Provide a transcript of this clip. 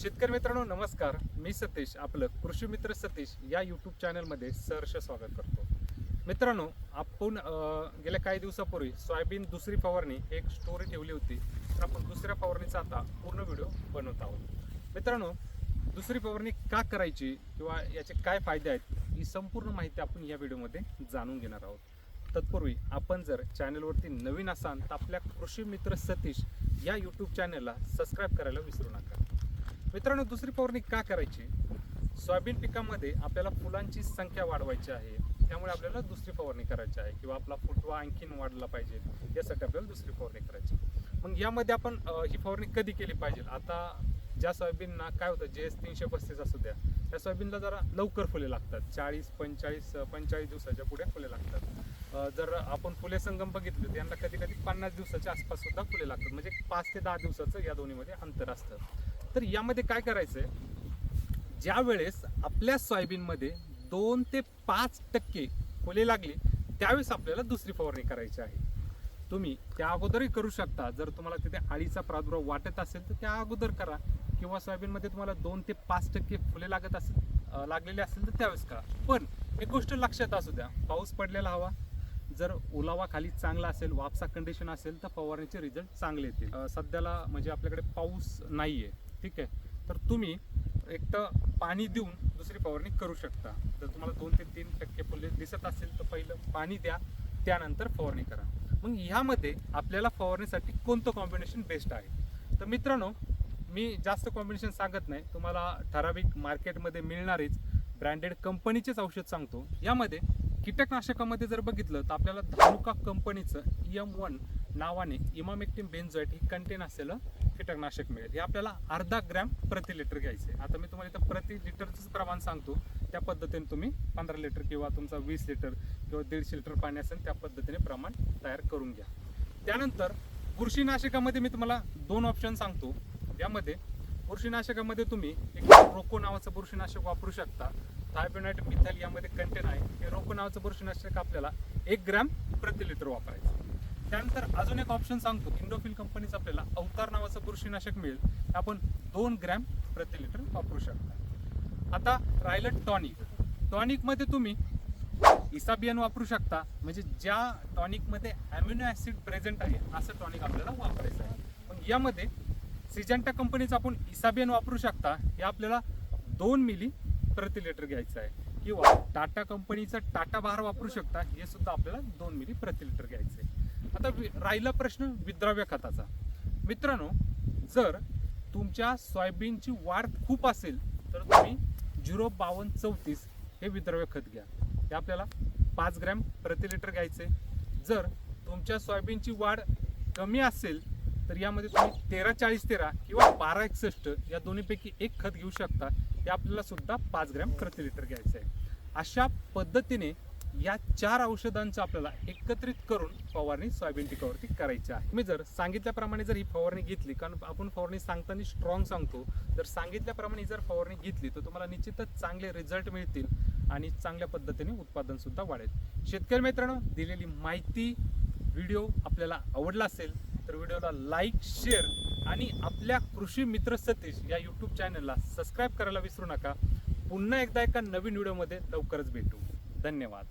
शेतकरी मित्रांनो नमस्कार. मी सतीश आपलं कृषी मित्र सतीश या यूट्यूब चॅनलमध्ये सहर्ष स्वागत करतो. मित्रांनो आपण गेल्या काही दिवसापूर्वी सोयाबीन दुसरी फवारणी एक स्टोरी ठेवली होती. तर आपण दुसऱ्या फवारणीचा आता पूर्ण व्हिडिओ बनवत आहोत. मित्रांनो दुसरी फवारणी का करायची किंवा याचे काय फायदे आहेत ही संपूर्ण माहिती आपण या व्हिडिओमध्ये जाणून घेणार आहोत. तत्पूर्वी आपण जर चॅनलवरती नवीन असाल तर आपल्या कृषी मित्र सतीश या यूट्यूब चॅनलला सबस्क्राईब करायला विसरू नका. मित्रांनो दुसरी फवारणी का करायची? सोयाबीन पिकामध्ये आपल्याला फुलांची संख्या वाढवायची आहे. त्यामुळे आपल्याला दुसरी फवारणी करायची आहे किंवा आपला फुटवा आणखीन वाढला पाहिजे. यासाठी आपल्याला दुसरी फवारणी करायची मग यामध्ये आपण ही फवारणी कधी केली पाहिजे? आता ज्या सोयाबीनना काय होतं? जे एस तीनशे पस्तीस असू द्या. त्या सोयाबीनला जरा लवकर फुले लागतात. चाळीस पंचेचाळीस पंचेचाळीस दिवसाच्या पुढे फुले लागतात. जर आपण फुले संगम बघितले तर यांना कधी कधी पन्नास दिवसाच्या आसपास सुद्धा फुले लागतात. म्हणजे पाच ते दहा दिवसाचं या दोन्हीमध्ये अंतर असतं. तर यामध्ये काय करायचंय? ज्या वेळेस आपल्या सोयाबीनमध्ये दोन ते पाच टक्के फुले लागली त्यावेळेस आपल्याला दुसरी फवारणी करायची आहे. तुम्ही त्या अगोदरही करू शकता. जर तुम्हाला तिथे अळीचा प्रादुर्भाव वाटत असेल तर त्या अगोदर करा. किंवा सोयाबीनमध्ये तुम्हाला दोन ते पाच टक्के फुले लागत असेल लागलेले असेल तर त्यावेळेस करा. पण एक गोष्ट लक्षात असू द्या. पाऊस पडलेला हवा. जर ओलावा खाली चांगला असेल वापसा कंडिशन असेल तर फवारणीचे रिझल्ट चांगले येतील. सध्याला म्हणजे आपल्याकडे पाऊस नाही आहे ठीक आहे? तर तुम्ही एक तर पाणी देऊन दुसरी फवारणी करू शकता. जर तुम्हाला दोन ते तीन टक्के फुले दिसत असेल तर पहिलं पाणी द्या त्यानंतर फवारणी करा. मग ह्यामध्ये आपल्याला फवारणीसाठी कोणतं कॉम्बिनेशन बेस्ट आहे? तर मित्रांनो मी जास्त कॉम्बिनेशन सांगत नाही. तुम्हाला ठराविक मार्केटमध्ये मिळणारीच ब्रँडेड कंपनीचेच औषध सांगतो. यामध्ये कीटकनाशकामध्ये जर बघितलं तर आपल्याला धानुका कंपनीचं एम वन नावाने इमामेक्टिम बेन्झॉइट ही कंटेन असलेलं कीटकनाशक मिळेल. हे आपल्याला अर्धा ग्रॅम प्रति लिटर घ्यायचं. आहे आता मी तुम्हाला इथं प्रति लिटरचंच प्रमाण सांगतो. त्या पद्धतीने तुम्ही पंधरा लिटर किंवा तुमचा वीस लिटर किंवा दीडशे लिटर पाणी असेल त्या पद्धतीने प्रमाण तयार करून घ्या. त्यानंतर बुरशीनाशकामध्ये मी तुम्हाला दोन ऑप्शन सांगतो. यामध्ये बुरशीनाशकामध्ये तुम्ही एक रोको नावाचं बुरशीनाशक वापरू शकता. थायबेनाइट मिथाइल यामध्ये कंटेन आहे. हे रोको नावाचं बुरशीनाशक आपल्याला एक ग्रॅम प्रति लिटर वापरायचं. त्यानंतर अजून एक ऑप्शन सांगतो. इंडोफिल कंपनीचं आपल्याला अवतार नावाचं बुरशीनाशक मिळेल. आपण दोन ग्रॅम प्रति लिटर वापरू शकता. आता राहिलं टॉनिक टॉनिकमध्ये तुम्ही इसाबियन वापरू शकता. म्हणजे ज्या टॉनिकमध्ये अॅम्युनो ॲसिड प्रेझेंट आहे असं टॉनिक आपल्याला वापरायचं आहे. पण यामध्ये सिजंटा कंपनीचं आपण इसाबियन वापरू शकता. हे आपल्याला दोन मिली प्रति लिटर घ्यायचं आहे. किंवा टाटा कंपनीचं टाटा बार वापरू शकता. हे सुद्धा आपल्याला दोन मिली प्रति लिटर घ्यायचं आहे. आता राहिला प्रश्न विद्राव्य खताचा. मित्रांनो जर तुमच्या सोयाबीनची वाढ खूप असेल तर तुम्ही झिरो बावन्न चौतीस हे विद्राव्य खत घ्या. हे आपल्याला पाच ग्रॅम प्रति लिटर घ्यायचे जर तुमच्या सोयाबीनची वाढ कमी असेल तर यामध्ये तुम्ही तेरा चाळीस तेरा किंवा बारा एकसष्ट या दोन्हीपैकी एक खत घेऊ शकता. हे आपल्याला सुद्धा पाच ग्रॅम प्रति लिटर घ्यायचं आहे अशा पद्धतीने या चार औषधांचं आपल्याला एकत्रित करून फवारणी सोयाबीन पिकावरती करायची आहे. मी जर सांगितल्याप्रमाणे जर ही फवारणी घेतली कारण आपण फवारणी सांगताना स्ट्रॉंग सांगतो जर सांगितल्याप्रमाणे जर फवारणी घेतली तर तुम्हाला निश्चितच चांगले रिझल्ट मिळतील आणि चांगल्या पद्धतीने उत्पादन सुद्धा वाढेल. शेतकरी मित्रांनो दिलेली माहिती व्हिडिओ आपल्याला आवडला असेल तर व्हिडिओला लाईक शेअर आणि आपल्या कृषी मित्र सतीश या यूट्यूब चॅनलला सबस्क्राईब करायला विसरू नका. पुन्हा एकदा एका नवीन व्हिडिओमध्ये लवकरच भेटू. धन्यवाद.